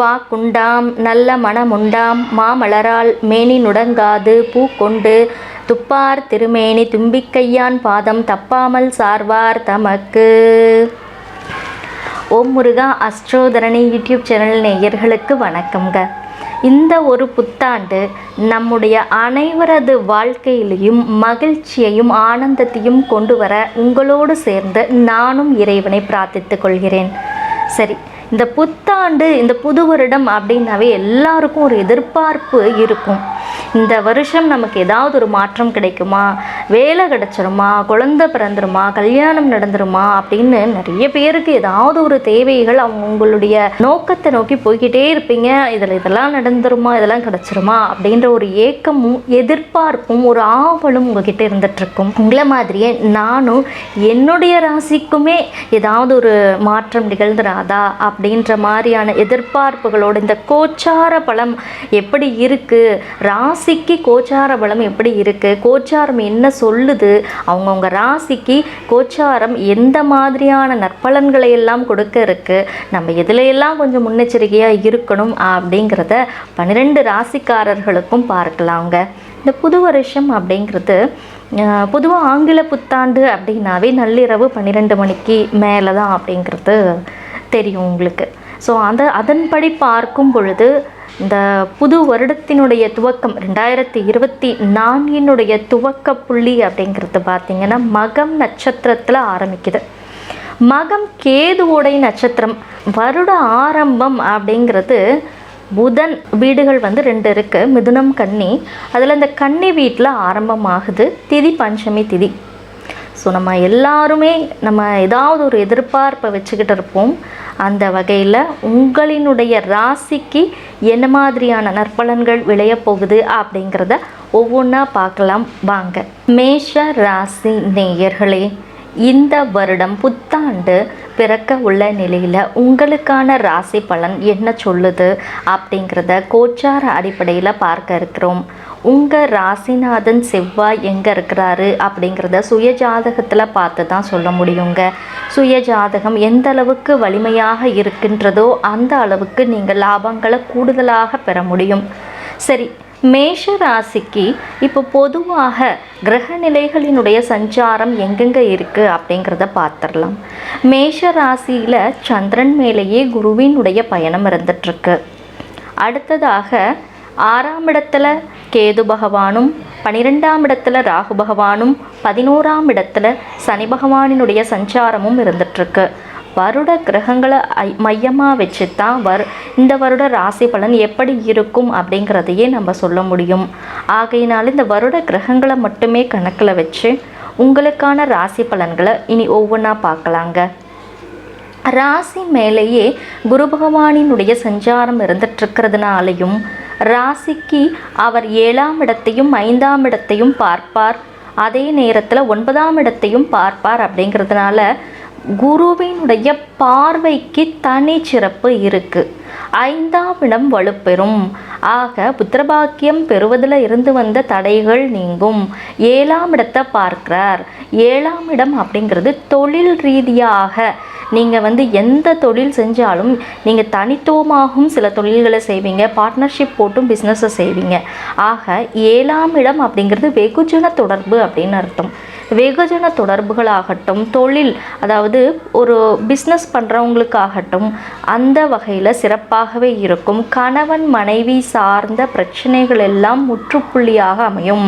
வா குண்டாம் நல்ல மனமுண்டாம் மாமலரால் மேனி நுடங்காது பூ கொண்டு துப்பார் திருமேனி தும்பிக்கையான் பாதம் தப்பாமல் சார்வார் தமக்கு. ஓம் முருகா அஸ்ட்ரோதரணி யூடியூப் சேனல் நேயர்களுக்கு வணக்கம்ங்க. இந்த ஒரு புத்தாண்டு நம்முடைய அனைவரது வாழ்க்கையிலையும் மகிழ்ச்சியையும் ஆனந்தத்தையும் கொண்டு வர உங்களோடு சேர்ந்து நானும் இறைவனை பிரார்த்தித்துக் கொள்கிறேன். சரி இந்த புத்தாண்டு இந்த புது வருடம் அப்படின்னாவே எல்லாருக்கும் ஒரு எதிர்பார்ப்பு இருக்கும். இந்த வருஷம் நமக்கு ஏதாவது ஒரு மாற்றம் கிடைக்குமா? வேலை கிடைச்சிருமா? குழந்தை பிறந்துருமா? கல்யாணம் நடந்துருமா? அப்படின்னு நிறைய பேருக்கு ஏதாவது ஒரு தேவைகள் அவங்க உங்களுடைய நோக்கத்தை நோக்கி போய்கிட்டே இருப்பீங்க. இதில் இதெல்லாம் நடந்துருமா? இதெல்லாம் கிடச்சிருமா? அப்படின்ற ஒரு ஏக்கமும் எதிர்பார்ப்பும் ஒரு ஆவலும் உங்ககிட்ட இருந்துகிட்ருக்கும். உங்களை மாதிரியே நானும் என்னுடைய ராசிக்குமே ஏதாவது ஒரு மாற்றம் நிகழ்ந்துராதா அப்படின்ற மாதிரியான எதிர்பார்ப்புகளோடு இந்த கோச்சார பலம் எப்படி இருக்குது ராசிக்கு கோச்சார பலம் எப்படி இருக்குது கோச்சாரம் என்ன சொல்லுது? அவங்கவுங்க ராசிக்கு கோச்சாரம் எந்த மாதிரியான நற்பலன்களை எல்லாம் கொடுக்க இருக்கு? நம்ம எதுல எல்லாம் கொஞ்சம் முன்னெச்சரிக்கையாக இருக்கணும் அப்படிங்கிறத பன்னிரெண்டு ராசிக்காரர்களுக்கும் பார்க்கலாங்க. இந்த புது வருஷம் அப்படிங்கிறது பொதுவாக ஆங்கில புத்தாண்டு அப்படின்னாவே நள்ளிரவு பன்னிரெண்டு மணிக்கு மேலே தான் அப்படிங்கிறது தெரியும் உங்களுக்கு. ஸோ அந்த அதன்படி பார்க்கும் பொழுது இந்த புது வருடத்தினுடைய துவக்கம் ரெண்டாயிரத்தி இருபத்தி நான்கினுடைய துவக்க புள்ளி அப்படிங்கிறது பார்த்திங்கன்னா மகம் நட்சத்திரத்தில் ஆரம்பிக்குது. மகம் கேதுவோடைய நட்சத்திரம் வருட ஆரம்பம் அப்படிங்கிறது புதன் வீடுகள் வந்து ரெண்டு இருக்குது மிதுனம் கன்னி. அதில் இந்த கன்னி வீட்டில் ஆரம்பமாகுது திதி பஞ்சமி திதி. ஸோ நம்ம எல்லாருமே நம்ம ஏதாவது ஒரு எதிர்பார்ப்பை வச்சுக்கிட்டு இருப்போம். அந்த வகையில் உங்களினுடைய ராசிக்கு என்ன மாதிரியான நற்பலன்கள் விளைய போகுது அப்படிங்கிறத ஒவ்வொன்றா பார்க்கலாம். வாங்க. மேஷ ராசி நேயர்களே இந்த வருடம் புத்தாண்டு பிறக்க உள்ள நிலையில் உங்களுக்கான ராசி பலன் என்ன சொல்லுது அப்படிங்கிறத கோச்சார அடிப்படையில் பார்க்க இருக்கிறோம். உங்கள் ராசிநாதன் செவ்வாய் எங்கே இருக்கிறாரு அப்படிங்கிறத சுய ஜாதகத்தில் பார்த்து தான் சொல்ல முடியுங்க. சுய ஜாதகம் எந்த அளவுக்கு வலிமையாக இருக்கின்றதோ அந்த அளவுக்கு நீங்கள் லாபங்களை கூடுதலாக பெற முடியும். சரி மேஷ ராசிக்கு இப்போ பொதுவாக கிரக நிலைகளினுடைய சஞ்சாரம் எங்கெங்கே இருக்குது அப்படிங்கிறத பார்த்துடலாம். மேஷ ராசியில் சந்திரன் மேலேயே குருவினுடைய பயணம் இருந்துட்டுருக்கு. அடுத்ததாக ஆறாம் இடத்துல கேது பகவானும் பனிரெண்டாம் இடத்துல ராகு பகவானும் பதினோராம் இடத்துல சனி பகவானினுடைய சஞ்சாரமும் இருந்துட்டுருக்கு. வருட கிரகங்களை மையமாக வச்சு தான் வரு இந்த வருட ராசி பலன் எப்படி இருக்கும் அப்படிங்கிறதையே நம்ம சொல்ல முடியும். ஆகையினால இந்த வருட கிரகங்களை மட்டுமே கணக்கில் வச்சு உங்களுக்கான ராசி பலன்களை இனி ஒவ்வொன்றா பார்க்கலாங்க. ராசி மேலேயே குரு பகவானினுடைய சஞ்சாரம் இருந்துட்டுருக்கிறதுனாலையும் ராசிக்கு அவர் ஏழாம் இடத்தையும் ஐந்தாம் இடத்தையும் பார்ப்பார். அதே நேரத்தில் ஒன்பதாம் இடத்தையும் பார்ப்பார் அப்படிங்கிறதுனால குருவினுடைய பார்வைக்கு தனி சிறப்பு இருக்குது ஐந்தாம் இடம் வலுப்பெறும். ஆக புத்திரபாக்கியம் பெறுவதில் இருந்து வந்த தடைகள் நீங்கும். ஏழாம் இடத்தை பார்க்கிறார். ஏழாம் இடம் அப்படிங்கிறது தொழில் ரீதியாக நீங்கள் வந்து எந்த தொழில் செஞ்சாலும் நீங்கள் தனித்துவமாகவும் சில தொழில்களை செய்வீங்க பார்ட்னர்ஷிப் போட்டும் பிஸ்னஸை செய்வீங்க. ஆக ஏழாம் இடம் அப்படிங்கிறது வெகுஜன தொடர்பு அப்படின்னு அர்த்தம். வெகுஜன தொடர்புகளாகட்டும் தொழில் அதாவது ஒரு பிஸ்னஸ் பண்ணுறவங்களுக்காகட்டும் அந்த வகையில் சிறப்பாகவே இருக்கும். கணவன் மனைவி சார்ந்த பிரச்சனைகள் எல்லாம் முற்றுப்புள்ளியாக அமையும்.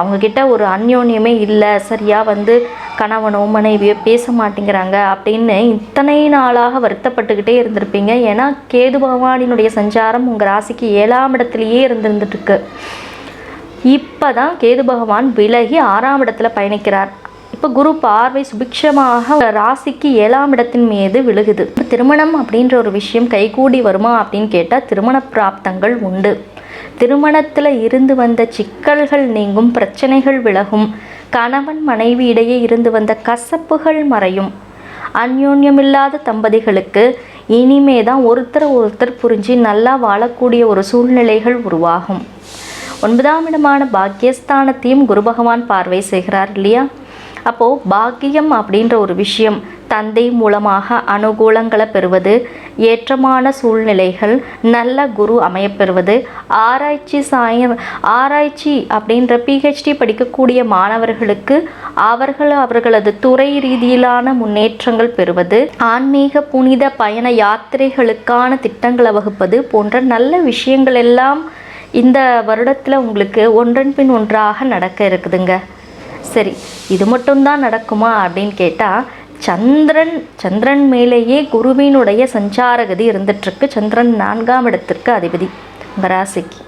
அவங்கக்கிட்ட ஒரு அந்யோன்யமே இல்லை. சரியாக வந்து கணவனோ மனைவியோ பேச மாட்டேங்கிறாங்க அப்படின்னு இத்தனை நாளாக வருத்தப்பட்டுக்கிட்டே இருந்திருப்பீங்க. ஏன்னா கேது பகவானினுடைய சஞ்சாரம் உங்கள் ராசிக்கு ஏழாம் இடத்துலையே இருந்திருந்துட்டுருக்கு. இப்போ தான் கேது பகவான் விலகி ஆறாம் இடத்துல பயணிக்கிறார். இப்போ குரு பார்வை சுபிக்ஷமாக ராசிக்கு ஏழாம் இடத்தின் மீது விழுகுது. திருமணம் அப்படின்ற ஒரு விஷயம் கைகூடி வருமா அப்படின்னு கேட்டால் திருமண பிராப்தங்கள் உண்டு. திருமணத்தில் இருந்து வந்த சிக்கல்கள் நீங்கும் பிரச்சனைகள் விலகும். கணவன் மனைவி இடையே இருந்து வந்த கசப்புகள் மறையும். அந்யோன்யமில்லாத தம்பதிகளுக்கு இனிமே தான் ஒருத்தர் ஒருத்தர் புரிஞ்சு நல்லா வாழக்கூடிய ஒரு சூழ்நிலைகள் உருவாகும். ஒன்பதாம் இடமான பாக்கியஸ்தானத்தையும் குரு பகவான் பார்வை செய்கிறார் இல்லையா? அப்போது பாக்கியம் அப்படின்ற ஒரு விஷயம் தந்தை மூலமாக அனுகூலங்களை பெறுவது ஏற்றமான சூழ்நிலைகள் நல்ல குரு அமையப்பெறுவது ஆராய்ச்சி சாய ஆராய்ச்சி அப்படின்ற பிஹெச்டி படிக்கக்கூடிய மாணவர்களுக்கு அவர்கள் அவர்களது துறை ரீதியிலான முன்னேற்றங்கள் பெறுவது ஆன்மீக புனித பயண யாத்திரைகளுக்கான திட்டங்களை வகுப்பது போன்ற நல்ல விஷயங்கள் எல்லாம் இந்த வருடத்தில் உங்களுக்கு ஒன்றன் பின் ஒன்றாக நடக்க இருக்குதுங்க. சரி இது மட்டும்தான் நடக்குமா அப்படின்னு கேட்டால் சந்திரன் சந்திரன் மேலேயே குருவினுடைய சஞ்சாரகதி இருந்துட்டுருக்கு. சந்திரன் நான்காம் இடத்திற்கு அதிபதி உங்கள் ராசிக்கு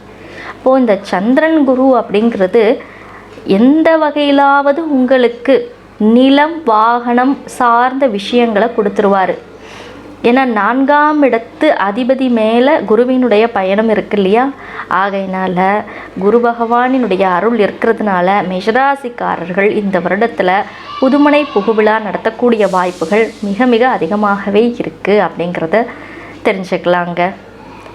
அப்போது இந்த சந்திரன் குரு அப்படிங்கிறது எந்த வகையிலாவது உங்களுக்கு நிலம் வாகனம் சார்ந்த விஷயங்களை கொடுத்துருவாரு. ஏன்னா நான்காம் இடத்து அதிபதி மேலே குருவினுடைய பயணம் இருக்கு இல்லையா? ஆகையினால குரு பகவானினுடைய அருள் இருக்கிறதுனால மேஷராசிக்காரர்கள் இந்த வருடத்தில் புதுமனை புகுவிழா நடத்தக்கூடிய வாய்ப்புகள் மிக மிக அதிகமாகவே இருக்குது அப்படிங்கிறத தெரிஞ்சுக்கலாங்க.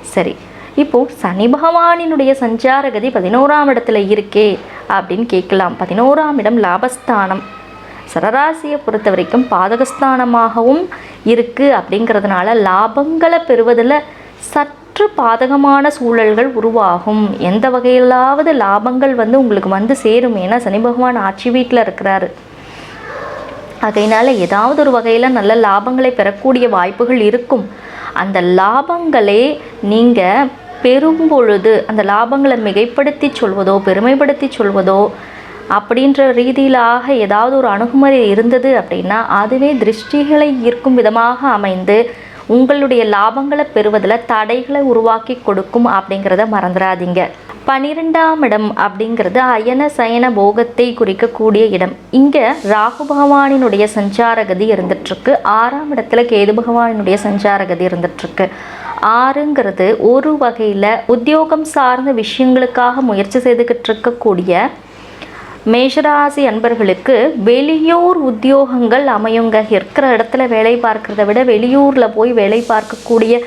சரி இப்போது சனி பகவானினுடைய சஞ்சாரகதி பதினோராம் இடத்துல இருக்கே அப்படின்னு கேட்கலாம். பதினோராம் இடம் லாபஸ்தானம். சரராசியை பொறுத்த வரைக்கும் பாதகஸ்தானமாகவும் இருக்குது அப்படிங்கிறதுனால லாபங்களை பெறுவதில் சற்று பாதகமான சூழல்கள் உருவாகும். எந்த வகையிலாவது லாபங்கள் வந்து உங்களுக்கு வந்து சேரும். ஏன்னா சனி பகவான் ஆட்சி வீட்டில் இருக்கிறாரு. அதனால் ஏதாவது ஒரு வகையில் நல்ல லாபங்களை பெறக்கூடிய வாய்ப்புகள் இருக்கும். அந்த லாபங்களே நீங்கள் பெறும் பொழுது அந்த லாபங்களை மிகைப்படுத்தி சொல்வதோ பெருமைப்படுத்தி சொல்வதோ அப்படின்ற ரீதியிலாக ஏதாவது ஒரு அணுகுமுறை இருந்தது அப்படின்னா அதுவே திருஷ்டிகளை ஈர்க்கும் விதமாக அமைந்து உங்களுடைய லாபங்களை பெறுவதில் தடைகளை உருவாக்கி கொடுக்கும் அப்படிங்கிறத மறந்துடாதீங்க. பனிரெண்டாம் இடம் அப்படிங்கிறது அயன சயன போகத்தை குறிக்கக்கூடிய இடம். இங்கே ராகு பகவானினுடைய சஞ்சாரகதி இருந்துட்டுருக்கு. ஆறாம் இடத்துல கேது பகவானினுடைய சஞ்சாரகதி இருந்துட்டுருக்கு. ஆறுங்கிறது ஒரு வகையில் உத்தியோகம் சார்ந்த விஷயங்களுக்காக முயற்சி செய்துக்கிட்டு இருக்கக்கூடிய மேஷராசி அன்பர்களுக்கு வெளியூர் உத்தியோகங்கள் அமையுங்க. இருக்கிற இடத்துல வேலை பார்க்கறத விட வெளியூரில் போய் வேலை பார்க்கக்கூடிய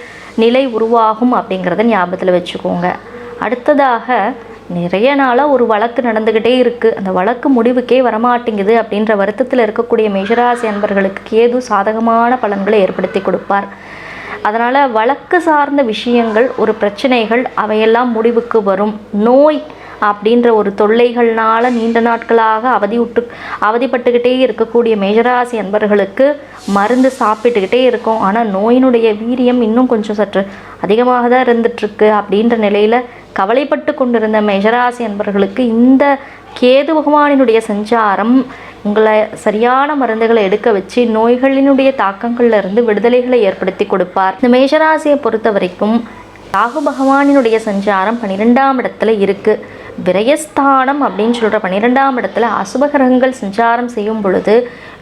நிலை உருவாகும் அப்படிங்கிறத ஞாபகத்தில் வச்சுக்கோங்க. அடுத்ததாக நிறைய நாளாக ஒரு வழக்கு நடந்துக்கிட்டே இருக்குது அந்த வழக்கு முடிவுக்கே வரமாட்டேங்குது அப்படின்ற வருத்தத்தில் இருக்கக்கூடிய மேஷராசி அன்பர்களுக்கு கேது சாதகமான பலன்களை ஏற்படுத்தி கொடுப்பார். அதனால் வழக்கு சார்ந்த விஷயங்கள் ஒரு பிரச்சனைகள் அவையெல்லாம் முடிவுக்கு வரும். நோய் அப்படின்ற ஒரு தொல்லைகள்னால நீண்ட நாட்களாக அவதியுட்டு அவதிப்பட்டுக்கிட்டே இருக்கக்கூடிய மேஜராசி அன்பர்களுக்கு மருந்து சாப்பிட்டுக்கிட்டே இருக்கும். ஆனால் நோயினுடைய வீரியம் இன்னும் கொஞ்சம் சற்று அதிகமாக தான் இருந்துட்டுருக்கு அப்படின்ற நிலையில் கவலைப்பட்டு கொண்டிருந்த மேஜராசி அன்பர்களுக்கு இந்த கேது பகவானினுடைய சஞ்சாரம் உங்களை சரியான மருந்துகளை எடுக்க வச்சு நோய்களினுடைய தாக்கங்கள்ல இருந்து விடுதலைகளை ஏற்படுத்தி கொடுப்பார். இந்த மேஷராசியை பொறுத்த வரைக்கும் ராகு பகவானினுடைய சஞ்சாரம் பன்னிரெண்டாம் இடத்துல இருக்குது விரயஸ்தானம் அப்படின்னு சொல்கிற பன்னிரெண்டாம் இடத்துல அசுபகிரகங்கள் சஞ்சாரம் செய்யும் பொழுது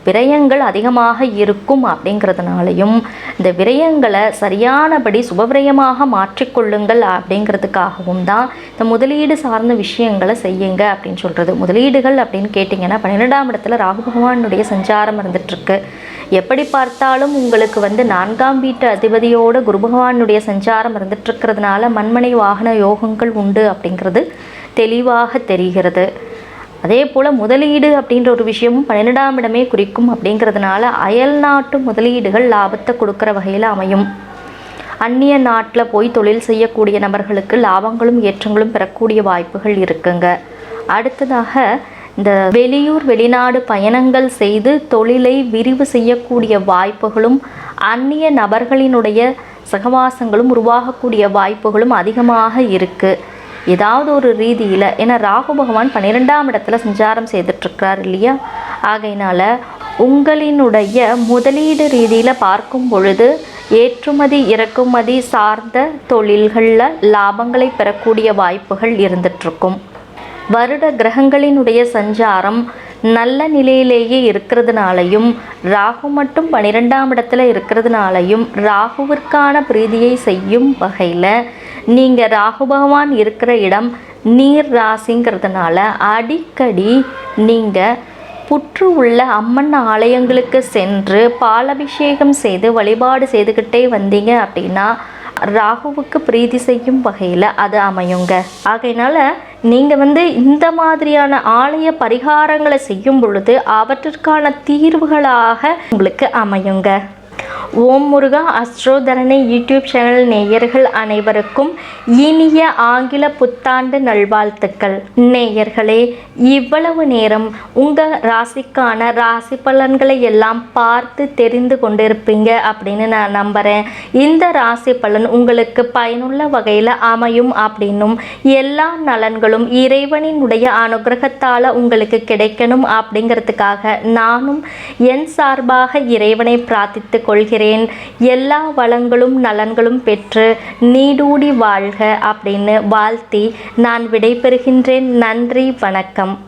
விரயங்கள் அதிகமாக இருக்கும் அப்படிங்கிறதுனாலையும் இந்த விரயங்களை சரியானபடி சுபவிரயமாக மாற்றிக்கொள்ளுங்கள் அப்படிங்கிறதுக்காகவும் தான் இந்த முதலீடு சார்ந்த விஷயங்களை செய்யுங்க அப்படின்னு சொல்கிறது முதலீடுகள் அப்படின்னு கேட்டிங்கன்னா பன்னிரெண்டாம் இடத்துல ராகு பகவானுடைய சஞ்சாரம் இருந்துகிட்ருக்கு எப்படி பார்த்தாலும் உங்களுக்கு வந்து நான்காம் வீட்டு அதிபதியோட குரு பகவானுடைய சஞ்சாரம் இருந்துட்டுருக்கிறதுனால மண்மனை வாகன யோகங்கள் உண்டு அப்படிங்கிறது தெளிவாக தெரிகிறது. அதே போல் முதலீடு அப்படின்ற ஒரு விஷயமும் பன்னிரெண்டாம் இடமே குறிக்கும் அப்படிங்கிறதுனால அயல் நாட்டு முதலீடுகள் லாபத்தை கொடுக்குற வகையில் அமையும். அந்நிய நாட்டில் போய் தொழில் செய்யக்கூடிய நபர்களுக்கு லாபங்களும் ஏற்றங்களும் பெறக்கூடிய வாய்ப்புகள் இருக்குங்க. அடுத்ததாக இந்த வெளியூர் வெளிநாடு பயணங்கள் செய்து தொழிலை விரிவு செய்யக்கூடிய வாய்ப்புகளும் அந்நிய நபர்களினுடைய சகவாசங்களும் உருவாகக்கூடிய வாய்ப்புகளும் அதிகமாக இருக்குது ஏதாவது ஒரு ரீதியில் ஏன்னா ராகு பகவான் பன்னிரெண்டாம் இடத்துல சஞ்சாரம் செய்துட்ருக்கிறார் இல்லையா? ஆகையினால உங்களினுடைய முதலீடு ரீதியில் பார்க்கும் பொழுது ஏற்றுமதி இறக்குமதி சார்ந்த தொழில்களில் லாபங்களை பெறக்கூடிய வாய்ப்புகள் இருந்துகிட்ருக்கும் வருட கிரகங்களினுடைய சஞ்சாரம் நல்ல நிலையிலேயே இருக்கிறதுனாலையும் ராகு மட்டும் பன்னிரெண்டாம் இடத்துல இருக்கிறதுனாலையும் ராகுவிற்கான பிரீதியை செய்யும் வகையில் நீங்கள் ராகு பகவான் இருக்கிற இடம் நீர் ராசிங்கிறதுனால அடிக்கடி நீங்கள் புற்று உள்ள அம்மன் ஆலயங்களுக்கு சென்று பாலபிஷேகம் செய்து வழிபாடு செய்துக்கிட்டே வந்தீங்க அப்படின்னா ராகுவுக்கு பிரீதி செய்யும் வகையில் அது அமையுங்க. ஆகையினால நீங்கள் வந்து இந்த மாதிரியான ஆலய பரிகாரங்களை செய்யும் பொழுது அவற்றிற்கான தீர்வுகளாக உங்களுக்கு அமையுங்க. ஓம் முருகா அஸ்ட்ரோதரணி யூடியூப் சேனல் நேயர்கள் அனைவருக்கும் இனிய ஆங்கில புத்தாண்டு நல்வாழ்த்துக்கள். நேயர்களே இவ்வளவு நேரம் உங்கள் ராசிக்கான ராசி பலன்களை எல்லாம் பார்த்து தெரிந்து கொண்டிருப்பீங்க அப்படின்னு நான் நம்புகிறேன் இந்த ராசி பலன் உங்களுக்கு பயனுள்ள வகையில் அமையும் அப்படின்னும் எல்லா நலன்களும் இறைவனினுடைய அனுகிரகத்தால் உங்களுக்கு கிடைக்கணும் அப்படிங்கிறதுக்காக நானும் என் சார்பாக இறைவனை பிரார்த்தித்து கொள்கிறேன். எல்லா வளங்களும் நலன்களும் பெற்று நீடூடி வாழ்க அப்படின்னு வாழ்த்தி நான் விடைபெறுகின்றேன். நன்றி வணக்கம்.